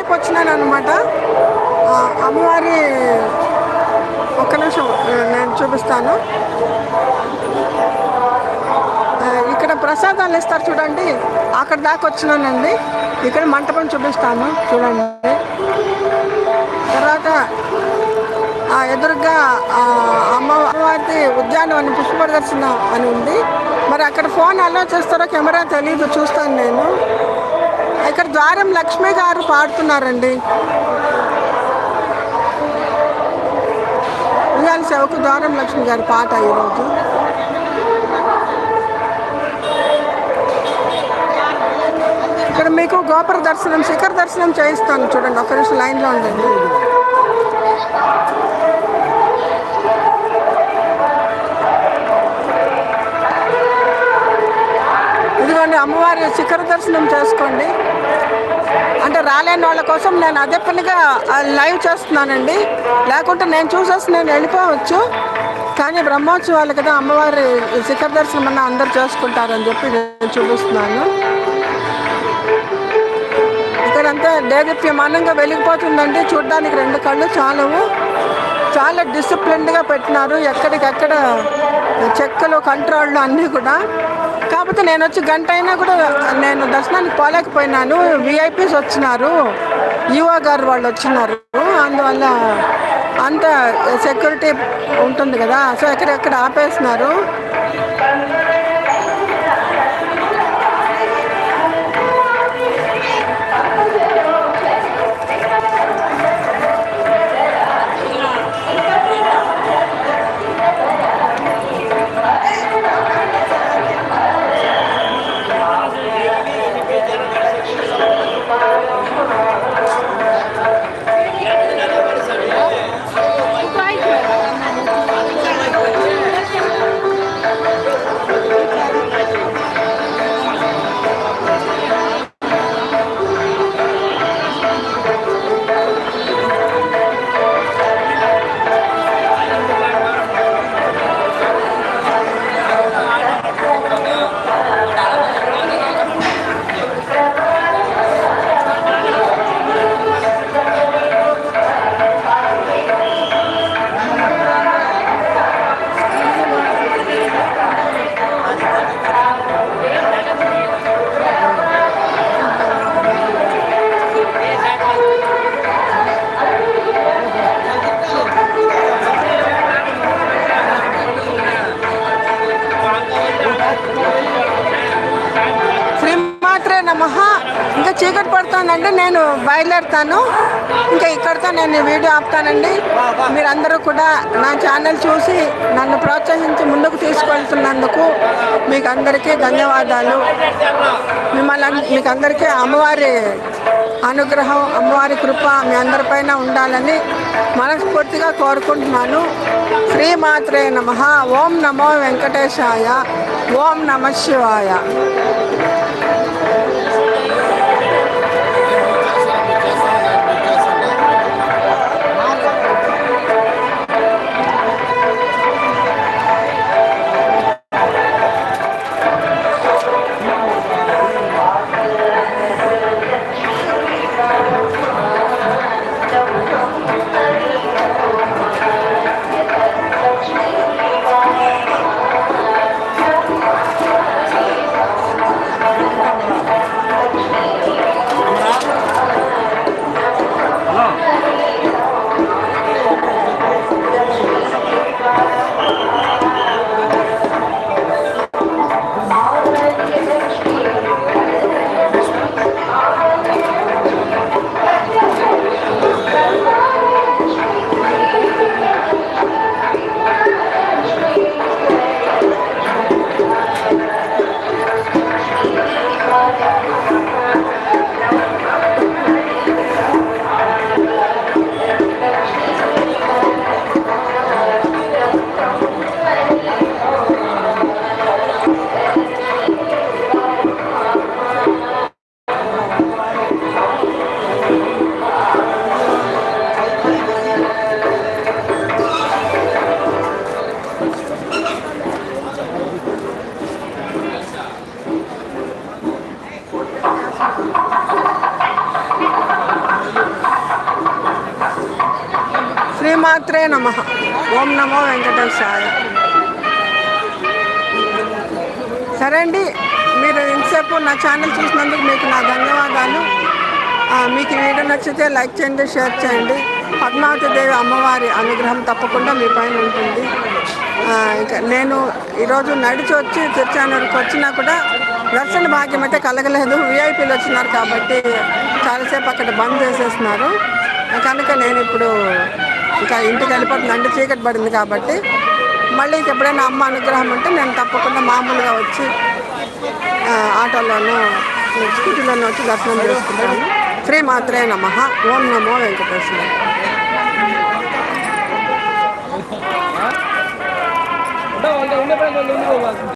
వైపు వచ్చినాను అనమాట అమ్మవారి ఒక్క నిమిషం నేను చూపిస్తాను. ఇక్కడ ప్రసాదాలు ఇస్తారు చూడండి. అక్కడ దాకా వచ్చినానండి. ఇక్కడ మంటపం చూపిస్తాను. చూడండి. తర్వాత ఆ ఎదురుగా అమ్మవారి ఉద్యానవనం పుష్ప ప్రదర్శన అని ఉంది. మరి అక్కడ ఫోన్ అలో చేస్తారో కెమెరా తెలియదు చూస్తాను నేను. ఇక్కడ ద్వారం లక్ష్మి గారు పాడుతున్నారండి. ఉయ్యాల సేవకు ద్వారం లక్ష్మి గారి పాట ఈరోజు. ఇక్కడ మీకు గోపుర దర్శనం శిఖర దర్శనం చేయిస్తాను. చూడండి ఒక నిమిషం లైన్లో ఉండండి. ఇదిగోండి అమ్మవారి శిఖర దర్శనం చేసుకోండి. అంటే రాలేని వాళ్ళ కోసం నేను అదే పనిగా లైవ్ చేస్తున్నానండి. లేకుంటే నేను చూసేసి నేను వెళ్ళిపోవచ్చు. కానీ బ్రహ్మోత్సవాలు కదా అమ్మవారి శిఖర దర్శనం అన్న అందరు చేసుకుంటారని చెప్పి నేను చూపిస్తున్నాను. ఇక్కడంతా దేదీప్యమానంగా వెలిగిపోతుందండి. చూడడానికి రెండు కళ్ళు చాలవు. చాలా డిసిప్లిన్డ్గా పెట్టినారు. ఎక్కడికక్కడ చెక్కలు కంట్రోళ్ళు అన్నీ కూడా. కాకపోతే నేను వచ్చి గంట అయినా కూడా నేను దర్శనానికి పోలేకపోయినాను. విఐపీస్ వచ్చినారు. ఈవో గారు వాళ్ళు వచ్చినారు. అందువల్ల అంత సెక్యూరిటీ ఉంటుంది కదా. సో ఎక్కడెక్కడ ఆపేసినారు? చీకటి పడుతుందండి నేను బయలుదేరుతాను. ఇంకా ఇక్కడితో నేను వీడియో ఆపుతానండి. మీరందరూ కూడా నా ఛానల్ చూసి నన్ను ప్రోత్సహించి ముందుకు తీసుకెళ్తున్నందుకు మీకు అందరికీ ధన్యవాదాలు. మిమ్మల్ని మీకు అందరికీ అమ్మవారి అనుగ్రహం అమ్మవారి కృప మీ అందరిపైన ఉండాలని మనస్ఫూర్తిగా కోరుకుంటున్నాను. శ్రీమాత్రే నమ. ఓం నమో వెంకటేశాయ. ఓం నమ శివాయ. శ్రీమాత్రే నమ. ఓం నమో వెంకటేశాయ. సరే అండి మీరు ఇంతసేపు నా ఛానల్ చూసినందుకు మీకు నా ధన్యవాదాలు. మీకు వీడియో నచ్చితే లైక్ చేయండి షేర్ చేయండి. పద్మావతి దేవి అమ్మవారి అనుగ్రహం తప్పకుండా మీ పైన ఉంటుంది. ఇంకా నేను ఈరోజు నడిచి వచ్చి తిరుచానూరుకి వచ్చినా కూడా దర్శన భాగ్యం అయితే కలగలేదు. విఐపీలు వచ్చినారు కాబట్టి చాలాసేపు అక్కడ బంద్ చేసేస్తున్నారు. కనుక నేను ఇప్పుడు ఇంకా ఇంటికి వెళ్ళిపోతుంది అంటే చీకటి పడింది కాబట్టి మళ్ళీ ఇంకెప్పుడైనా అమ్మ అనుగ్రహం ఉంటే నేను తప్పకుండా మామూలుగా వచ్చి ఆటోలోనూ స్కూటీలోనూ వచ్చి దర్శనం చేసుకుంటాను. శ్రీ మాత్రే నమ. ఓం నమో వెంకటేశ్వర. ఉండే ఉండే